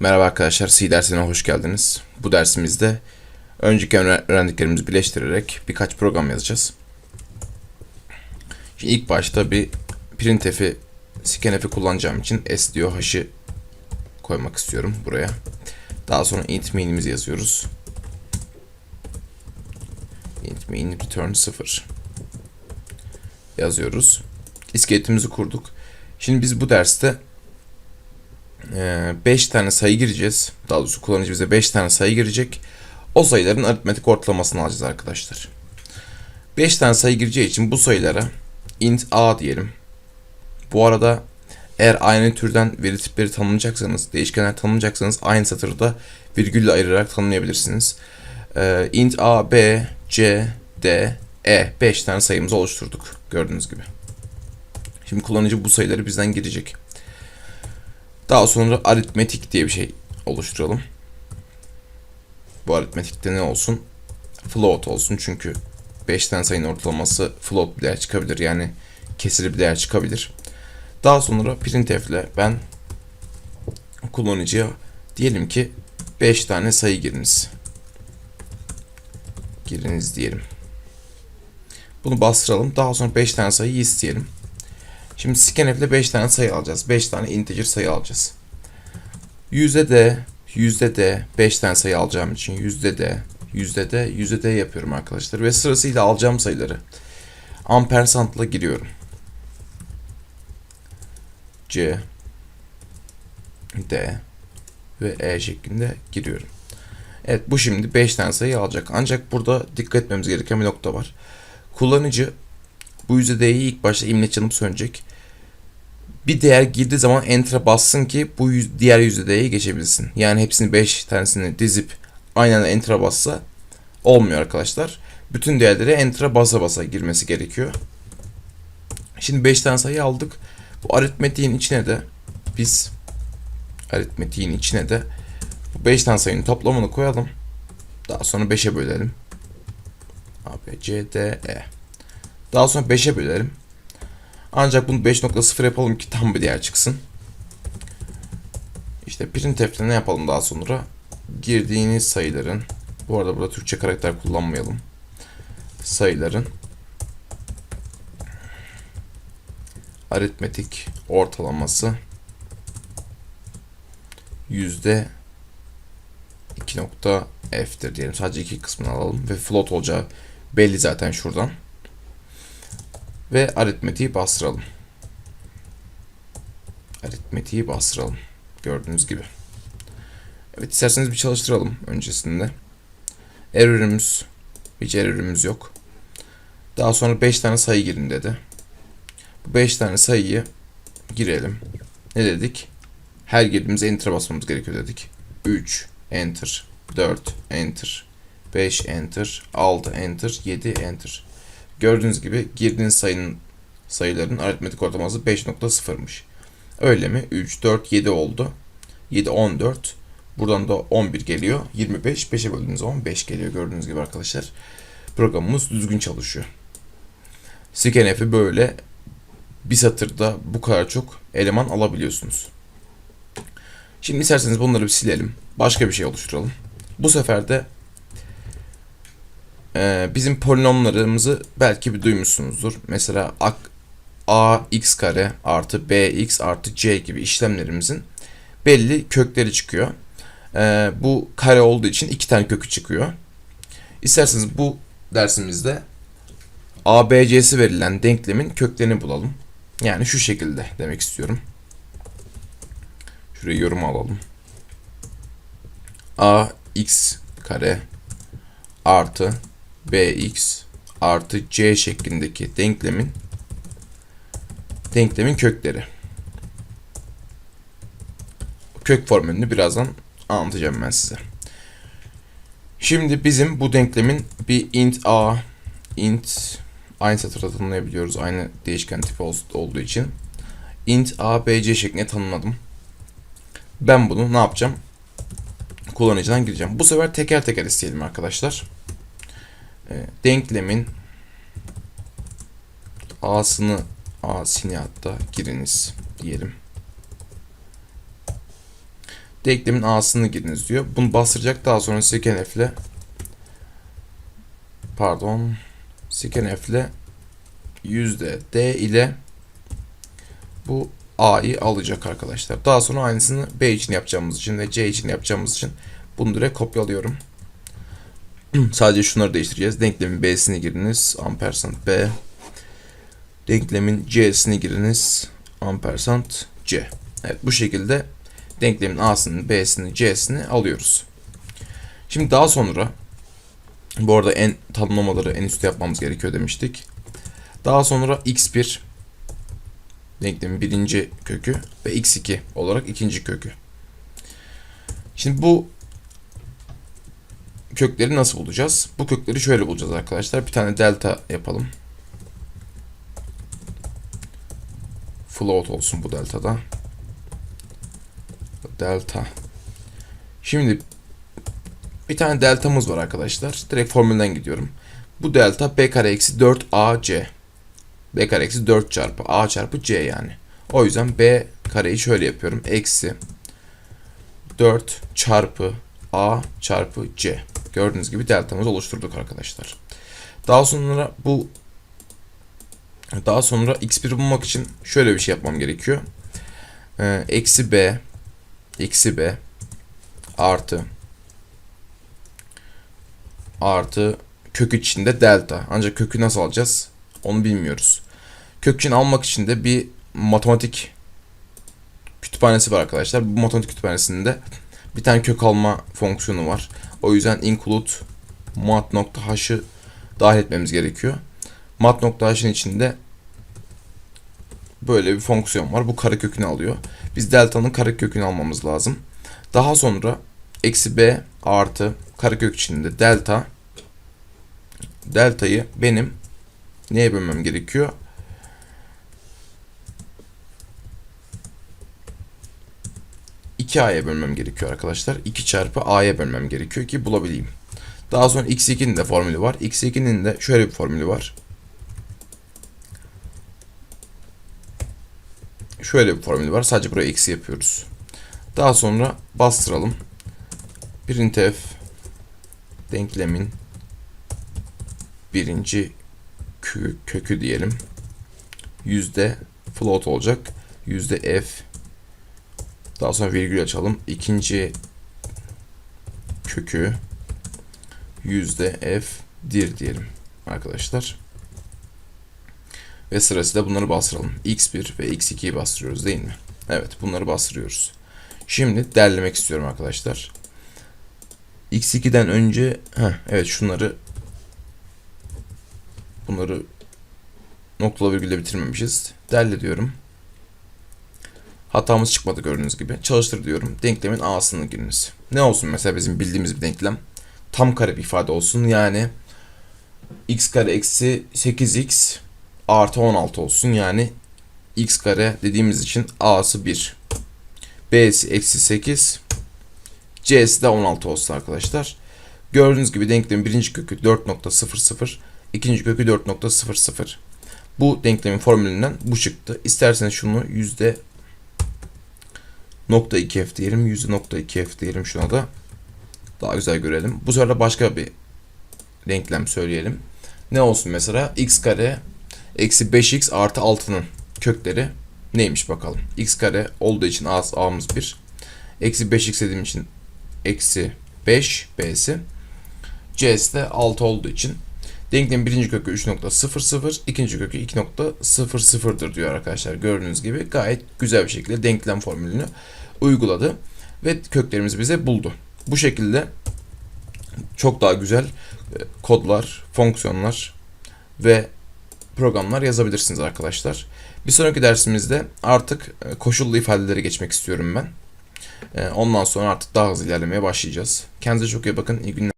Merhaba arkadaşlar, C dersine hoş geldiniz. Bu dersimizde önceki öğren- öğrendiklerimizi birleştirerek birkaç program yazacağız. Şimdi ilk başta bir printf'i, scanf'i kullanacağım için s diyor hash'ı koymak istiyorum buraya. Daha sonra int main'imizi yazıyoruz. int main return 0 yazıyoruz. İskeletimizi kurduk. Şimdi biz bu derste 5 tane sayı gireceğiz. Daha doğrusu kullanıcı bize 5 tane sayı girecek. O sayıların aritmetik ortalamasını alacağız arkadaşlar. 5 tane sayı gireceği için bu sayılara int a diyelim. Bu arada eğer aynı türden veri tipleri tanımlayacaksanız, değişkenler tanımlayacaksanız aynı satırda virgülle ayırarak tanımlayabilirsiniz. Ee, int a, b, c, d, e 5 tane sayımızı oluşturduk gördüğünüz gibi. Şimdi kullanıcı bu sayıları bizden girecek. Daha sonra aritmetik diye bir şey oluşturalım. Bu aritmetikte ne olsun? Float olsun çünkü 5 tane sayının ortalaması float bir değer çıkabilir. Yani kesiri bir değer çıkabilir. Daha sonra printf ile ben kullanıcıya diyelim ki 5 tane sayı giriniz. Giriniz diyelim. Bunu bastıralım. Daha sonra 5 tane sayı isteyelim. Şimdi scanf ile 5 tane sayı alacağız. 5 tane integer sayı alacağız. Yüzde de, yüzde de 5 tane sayı alacağım için yüzde de, yüzde de, yüzde de yapıyorum arkadaşlar. Ve sırasıyla alacağım sayıları ampersandla giriyorum. C, D ve E şeklinde giriyorum. Evet bu şimdi 5 tane sayı alacak. Ancak burada dikkat etmemiz gereken bir nokta var. Kullanıcı bu yüzdeyi ilk başta imleç yanıp sönecek. Bir değer girdiği zaman enter'a bassın ki bu yüz, diğer yüzdeye geçebilsin. Yani hepsini 5 tanesini dizip aynen enter'a bassa olmuyor arkadaşlar. Bütün değerleri enter'a basa basa girmesi gerekiyor. Şimdi 5 tane sayı aldık. Bu aritmetiğin içine de biz aritmetiğin içine de bu 5 tane sayının toplamını koyalım. Daha sonra 5'e bölelim. A, B, C, D, E. Daha sonra 5'e bölelim. Ancak bunu 5.0 yapalım ki tam bir değer çıksın. İşte printf'te ne yapalım daha sonra? Girdiğiniz sayıların bu arada burada Türkçe karakter kullanmayalım. Sayıların aritmetik ortalaması yüzde 2.f'tir diyelim. Sadece iki kısmını alalım ve float olacağı belli zaten şuradan ve aritmetiği bastıralım. Aritmetiği bastıralım. Gördüğünüz gibi. Evet isterseniz bir çalıştıralım öncesinde. Error'ümüz hiç error'ümüz yok. Daha sonra 5 tane sayı girin dedi. Bu 5 tane sayıyı girelim. Ne dedik? Her girdiğimiz enter'a basmamız gerekiyor dedik. 3 enter, 4 enter, 5 enter, 6 enter, 7 enter. Gördüğünüz gibi girdiğiniz sayının sayıların aritmetik ortalaması 5.0'mış. Öyle mi? 3, 4, 7 oldu. 7, 14. Buradan da 11 geliyor. 25. 5'e böldüğünüz zaman 5 geliyor. Gördüğünüz gibi arkadaşlar. Programımız düzgün çalışıyor. Scanf'i böyle bir satırda bu kadar çok eleman alabiliyorsunuz. Şimdi isterseniz bunları bir silelim. Başka bir şey oluşturalım. Bu sefer de ee, bizim polinomlarımızı belki bir duymuşsunuzdur. Mesela a, x kare artı b x artı c gibi işlemlerimizin belli kökleri çıkıyor. Ee, bu kare olduğu için iki tane kökü çıkıyor. İsterseniz bu dersimizde a, b, c'si verilen denklemin köklerini bulalım. Yani şu şekilde demek istiyorum. Şuraya yorum alalım. a x kare artı bx artı c şeklindeki denklemin denklemin kökleri. Kök formülünü birazdan anlatacağım ben size. Şimdi bizim bu denklemin bir int a, int aynı satırda tanımlayabiliyoruz. Aynı değişken tipi olduğu için. int a, b, c şeklinde tanımladım. Ben bunu ne yapacağım? Kullanıcıdan gireceğim. Bu sefer teker teker isteyelim arkadaşlar. E, denklemin a'sını a'sini hatta giriniz diyelim. denklemin a'sını giriniz diyor. Bunu bastıracak daha sonra scanf ile pardon scanf ile yüzde d ile bu a'yı alacak arkadaşlar. Daha sonra aynısını b için yapacağımız için ve c için yapacağımız için bunu direkt kopyalıyorum. Sadece şunları değiştireceğiz. Denklemin b'sini giriniz. Ampersand b. Denklemin c'sini giriniz. Ampersand c. Evet bu şekilde denklemin a'sını, b'sini, c'sini alıyoruz. Şimdi daha sonra bu arada en tanımlamaları en üstte yapmamız gerekiyor demiştik. Daha sonra x1 denklemin birinci kökü ve x2 olarak ikinci kökü. Şimdi bu kökleri nasıl bulacağız? Bu kökleri şöyle bulacağız arkadaşlar. Bir tane delta yapalım. Float olsun bu deltada. Delta. Şimdi bir tane deltamız var arkadaşlar. Direkt formülden gidiyorum. Bu delta b kare eksi 4 ac. b kare eksi 4 çarpı a çarpı c yani. O yüzden b kareyi şöyle yapıyorum. Eksi 4 çarpı a çarpı c. Gördüğünüz gibi deltamızı oluşturduk arkadaşlar. Daha sonra bu daha sonra x1 bulmak için şöyle bir şey yapmam gerekiyor. Ee, eksi b eksi b artı artı kök içinde delta. Ancak kökü nasıl alacağız? Onu bilmiyoruz. Kök için almak için de bir matematik kütüphanesi var arkadaşlar. Bu matematik kütüphanesinde bir tane kök alma fonksiyonu var. O yüzden include mat.h'ı dahil etmemiz gerekiyor. mat.h'ın içinde böyle bir fonksiyon var. Bu karekökünü alıyor. Biz delta'nın karekökünü almamız lazım. Daha sonra eksi b artı karekök içinde delta deltayı benim neye bölmem gerekiyor? İki a'ya bölmem gerekiyor arkadaşlar. 2 çarpı a'ya bölmem gerekiyor ki bulabileyim. Daha sonra x2'nin de formülü var. x2'nin de şöyle bir formülü var. Şöyle bir formülü var. Sadece buraya eksi yapıyoruz. Daha sonra bastıralım. Printf denklemin birinci kökü, kökü diyelim. Yüzde float olacak. Yüzde f daha sonra virgül açalım. İkinci kökü yüzde f dir diyelim arkadaşlar. Ve sırasıyla bunları bastıralım. x1 ve x2'yi bastırıyoruz değil mi? Evet bunları bastırıyoruz. Şimdi derlemek istiyorum arkadaşlar. x2'den önce heh, evet şunları bunları noktalı virgülle bitirmemişiz. Derle diyorum. Hatamız çıkmadı gördüğünüz gibi. Çalıştır diyorum. Denklemin a'sını giriniz. Ne olsun mesela bizim bildiğimiz bir denklem. Tam kare bir ifade olsun. Yani x kare eksi 8x artı 16 olsun. Yani x kare dediğimiz için a'sı 1. b'si eksi 8. c'si de 16 olsun arkadaşlar. Gördüğünüz gibi denklemin birinci kökü 4.00. ikinci kökü 4.00. Bu denklemin formülünden bu çıktı. İsterseniz şunu yüzde nokta 2 f diyelim. Yüzde nokta 2 f diyelim şuna da. Daha güzel görelim. Bu sefer de başka bir denklem söyleyelim. Ne olsun mesela? x kare eksi 5x artı 6'nın kökleri neymiş bakalım. x kare olduğu için a, a'mız 1. Eksi 5x dediğim için eksi 5 b'si. c'si de 6 olduğu için denklemin birinci kökü 3.00, ikinci kökü 2.00'dır diyor arkadaşlar. Gördüğünüz gibi gayet güzel bir şekilde denklem formülünü uyguladı ve köklerimizi bize buldu. Bu şekilde çok daha güzel e, kodlar, fonksiyonlar ve programlar yazabilirsiniz arkadaşlar. Bir sonraki dersimizde artık e, koşullu ifadelere geçmek istiyorum ben. E, ondan sonra artık daha hızlı ilerlemeye başlayacağız. Kendinize çok iyi bakın. İyi günler.